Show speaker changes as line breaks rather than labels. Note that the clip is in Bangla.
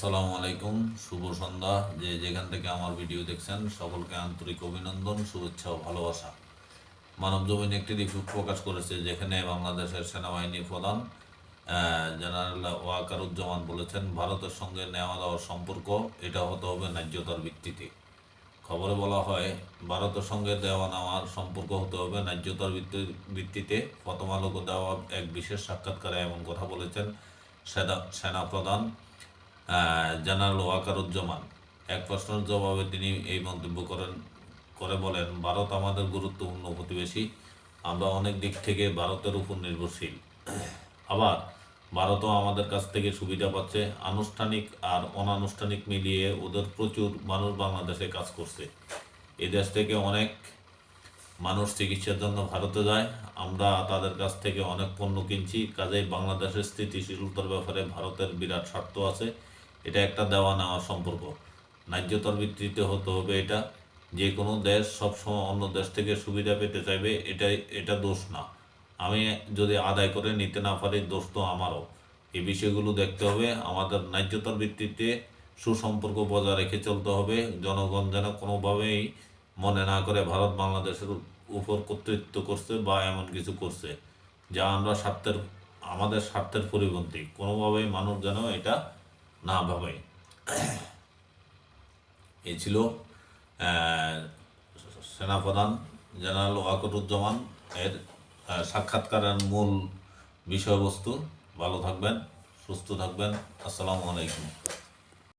আসসালামু আলাইকুম, শুভ সন্ধ্যা। যে যেখান থেকে আমার ভিডিও দেখছেন, সকলকে আন্তরিক অভিনন্দন, শুভেচ্ছা ও ভালোবাসা। মানব জমিন একটি রিপোর্ট প্রকাশ করেছে, যেখানে বাংলাদেশের সেনাবাহিনী প্রধান জেনারেল ওয়াকারুজ্জামান বলেছেন, ভারতের সঙ্গে নেওয়া দেওয়ার সম্পর্ক, এটা হতে হবে ন্যায্যতার ভিত্তিতে। খবরে বলা হয়, ভারতের সঙ্গে দেওয়া নেওয়ার সম্পর্ক হতে হবে ন্যায্যতার ভিত্তি- ভিত্তিতে। প্রথম আলোকে দেওয়া এক বিশেষ সাক্ষাৎকারে এমন কথা বলেছেন, সেনা, সেনাপ্রধান। আহ, জেনারেল ওয়াকারুজ্জামান। এক প্রশ্নের জবাবে তিনি এই মন্তব্য করেন করে বলেন ভারত আমাদের গুরুত্বপূর্ণ প্রতিবেশী। আমরা অনেক দিক থেকে ভারতের উপর নির্ভরশীল। আবার ভারতও আমাদের কাছ থেকে সুবিধা পাচ্ছে। আনুষ্ঠানিক আর অনানুষ্ঠানিক মিলিয়ে ওদের প্রচুর মানুষ বাংলাদেশে কাজ করছে। এই দেশ থেকে অনেক মানুষ চিকিৎসার জন্য ভারতে যায়। আমরা তাদের কাছ থেকে অনেক পণ্য কিনছি। কাজেই বাংলাদেশের স্থিতিশীলতার ব্যাপারে ভারতের বিরাট স্বার্থ আছে। এটা একটা দেওয়া নেওয়া সম্পর্ক। ন্যায্যতার ভিত্তিতে হতে হবে এটা। যে কোনো দেশ সবসময় অন্য দেশ থেকে সুবিধা পেতে চাইবে এটা এটা দোষ না। আমি যদি আদায় করে নিতে না পারি, দোষ তো আমারও। এই বিষয়গুলো দেখতে হবে। আমাদের ন্যায্যতার ভিত্তিতে সুসম্পর্ক বজায় রেখে চলতে হবে। জনগণ যেন কোনোভাবেই মনে না করে ভারত বাংলাদেশের উপর কর্তৃত্ব করছে বা এমন কিছু করছে। যা আমরা স্বার্থের, আমাদের স্বার্থের পরিপন্থী। কোনোভাবেই মানুষ যেন এটা না ভাবে এই ছিল সেনাপ্রধান জেনারেল ওয়াকরুজ্জামান এর সাক্ষাৎকারের মূল বিষয়বস্তু। ভালো থাকবেন, সুস্থ থাকবেন। আসসালামু আলাইকুম।